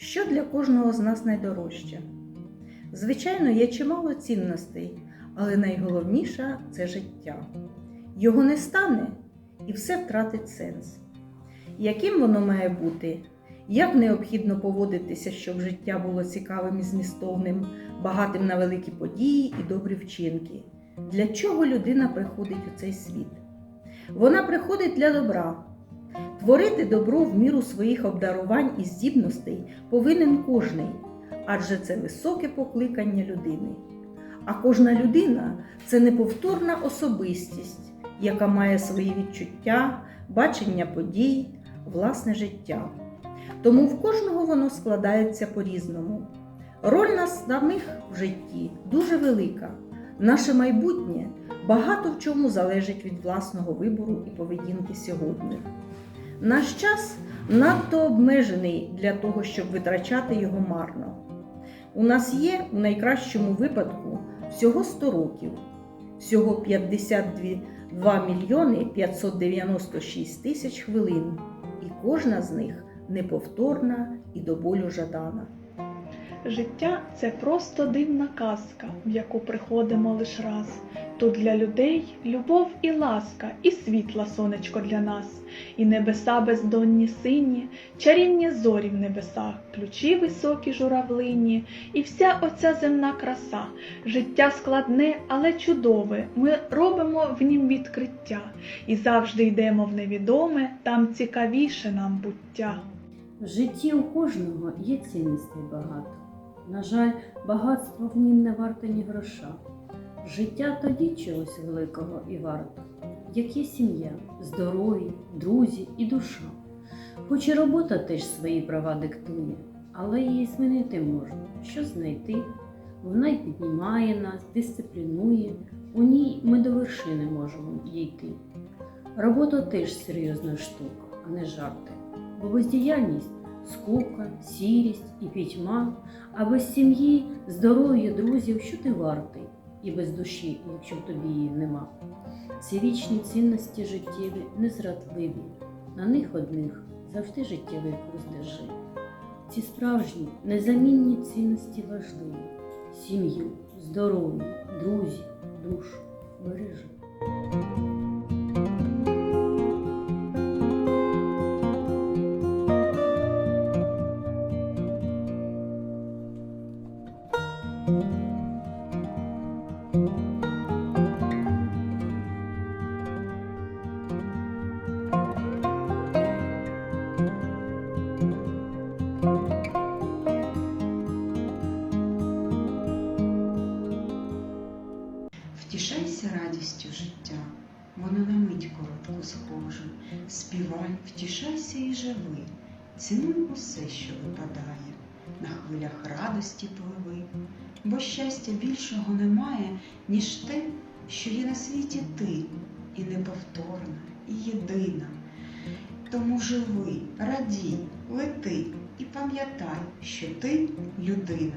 Що для кожного з нас найдорожче? Звичайно, є чимало цінностей, але найголовніше це життя. Його не стане і все втратить сенс. Яким воно має бути? Як необхідно поводитися, щоб життя було цікавим і змістовним, багатим на великі події і добрі вчинки? Для чого людина приходить у цей світ? Вона приходить для добра. Творити добро в міру своїх обдарувань і здібностей повинен кожний, адже це високе покликання людини. А кожна людина це неповторна особистість, яка має свої відчуття, бачення подій, власне життя. Тому в кожного воно складається по-різному. Роль нас самих в житті дуже велика. Наше майбутнє багато в чому залежить від власного вибору і поведінки сьогодні. Наш час надто обмежений для того, щоб витрачати його марно. У нас є у найкращому випадку всього 100 років, всього 52 мільйони 596 тисяч хвилин, і кожна з них неповторна і до болю жадана. Життя це просто дивна казка, в яку приходимо лиш раз. Тут для людей любов і ласка, і світла сонечко для нас, і небеса бездонні сині, чарівні зорі в небесах, ключі високі журавлині, і вся оця земна краса. Життя складне, але чудове. Ми робимо в нім відкриття, і завжди йдемо в невідоме, там цікавіше нам буття. В житті у кожного є цінностей багато. На жаль, багатство в нім не варто ні гроша. Життя тоді чогось великого і варто, як є сім'я, здоров'я, друзі і душа. Хоч і робота теж свої права диктує, але її змінити можна, що знайти. Вона й піднімає нас, дисциплінує, у ній ми до вершини можемо дійти. Робота теж серйозна штука, а не жарти, бо бездіяльність скука, сірість і пітьма, а без сім'ї, здоров'я, друзів, що ти вартий, і без душі, якщо в тобі її нема. Ці вічні цінності життєві незрадливі, на них одних завжди життєвий курс держи. Ці справжні, незамінні цінності важливі сім'ю, здоров'я, друзів, душу бережи. Втішайся радістю життя, воно на мить коротку схоже. Співай, втішайся і живи, цінуй усе, що випадає, на хвилях радості пливи, бо щастя більшого немає, ніж те, що є на світі ти, і неповторна, і єдина. Тому живи, радій, лети і пам'ятай, що ти людина.